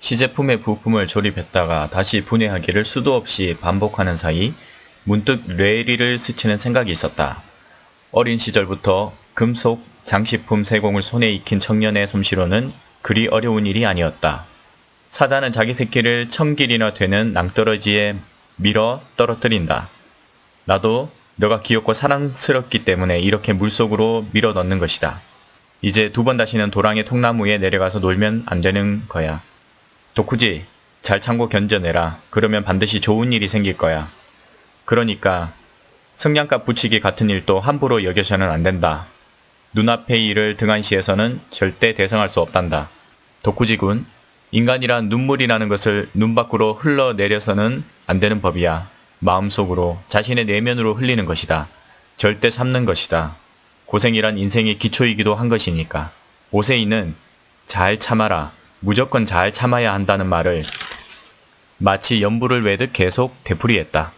시제품의 부품을 조립했다가 다시 분해하기를 수도 없이 반복하는 사이 문득 뇌리를 스치는 생각이 있었다. 어린 시절부터 금속, 장식품 세공을 손에 익힌 청년의 솜씨로는 그리 어려운 일이 아니었다. 사자는 자기 새끼를 천길이나 되는 낭떠러지에 밀어 떨어뜨린다. 나도 너가 귀엽고 사랑스럽기 때문에 이렇게 물속으로 밀어 넣는 것이다. 이제 두 번 다시는 도랑의 통나무에 내려가서 놀면 안 되는 거야. 도쿠지, 잘 참고 견뎌내라. 그러면 반드시 좋은 일이 생길 거야. 그러니까 성냥갑 붙이기 같은 일도 함부로 여겨서는 안 된다. 눈앞의 일을 등한시해서는 절대 대성할 수 없단다. 도쿠지군, 인간이란 눈물이 나는 것을 눈 밖으로 흘러내려서는 안 되는 법이야. 마음속으로, 자신의 내면으로 흘리는 것이다. 절대 참는 것이다. 고생이란 인생의 기초이기도 한 것이니까. 오세이는 잘 참아라. 무조건 잘 참아야 한다는 말을 마치 연부를 외듯 계속 되풀이했다.